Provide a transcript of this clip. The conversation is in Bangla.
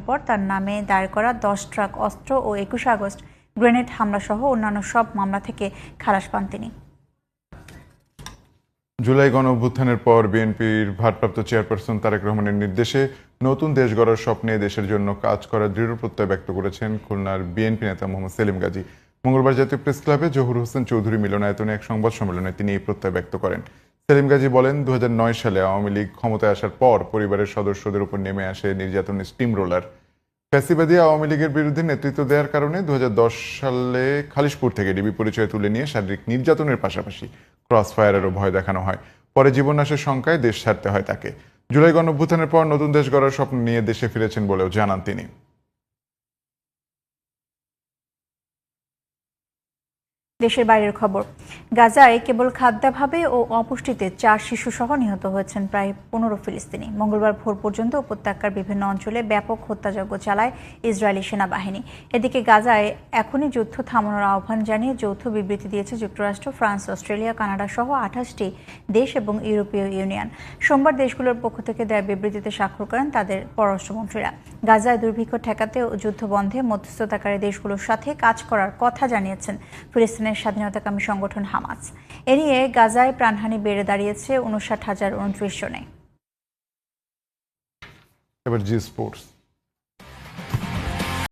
গণঅভ্যুত্থানের পর তার নামে দায়ের করা দশ ট্রাক অস্ত্র ও একুশে আগস্ট গ্রেনেড হামলা সহ অন্যান্য সব মামলা থেকে খালাস পান তিনি। জুলাই গণ অভ্যুত্থানের পর বিএনপির ভারপ্রাপ্ত চেয়ারপারসন তারেক রহমানের নির্দেশে নতুন দেশ গড়ার স্বপ্নে দেশের জন্য কাজ করার দৃঢ় প্রত্যয় ব্যক্ত করেছেন খুলনার বিএনপি নেতা মোহাম্মদ সেলিম গাজী। মঙ্গলবার জাতীয় প্রেস ক্লাবে জহুর হোসেন চৌধুরী মিলনায়তনে এক সংবাদ সম্মেলনে তিনি এই প্রত্যয় ব্যক্ত করেন। সেলিম গাজী বলেন দু হাজার নয় সালে আওয়ামী লীগ ক্ষমতায় আসার পর পরিবারের সদস্যদের উপর নেমে আসে নির্যাতনের স্টিম রোলার। ফ্যাসিবাদী আওয়ামী লীগের বিরুদ্ধে নেতৃত্ব দেওয়ার কারণে দু হাজার দশ সালে খালিশপুর থেকে ডিবি পরিচয় তুলে নিয়ে শারীরিক নির্যাতনের পাশাপাশি ক্রস ফায়ারেরও ভয় দেখানো হয়। পরে জীবনাশের শঙ্কায় দেশ ছাড়তে হয় তাকে। জুলাই গণঅভ্যুত্থানের পর নতুন দেশ গড়ার স্বপ্ন নিয়ে দেশে ফিরেছেন বলেও জানান তিনি। দেশের বাইরের খবর। গাজায় কেবল খাদ্যাভাবে ও অপুষ্টিতে চার শিশু সহ নিহত হয়েছেন প্রায় পনেরো ফিলিস্তিনি। মঙ্গলবার ভোর পর্যন্ত উপত্যকার বিভিন্ন অঞ্চলে ব্যাপক হত্যাযজ্ঞ চালায় ইসরায়েলি সেনাবাহিনী। এদিকে গাজায় এখনই যুদ্ধ থামানোর আহ্বান জানিয়ে যৌথ বিবৃতি দিয়েছে যুক্তরাষ্ট্র, ফ্রান্স, অস্ট্রেলিয়া, কানাডা সহ আঠাশটি দেশ এবং ইউরোপীয় ইউনিয়ন। সোমবার দেশগুলোর পক্ষ থেকে দেয়া বিবৃতিতে স্বাক্ষর করেন তাদের পররাষ্ট্রমন্ত্রীরা। গাজায় দুর্ভিক্ষ ঠেকাতে ও যুদ্ধ বন্ধে মধ্যস্থতাকারী দেশগুলোর সাথে কাজ করার কথা জানিয়েছেন ফিলিস্তিনের স্বাধীনতাকামী সংগঠন হামাস। এ নিয়ে গাজায় প্রাণহানি বেড়ে দাঁড়িয়েছে উনষাট হাজার উনত্রিশ জনে। এবার জি স্পোর্টস।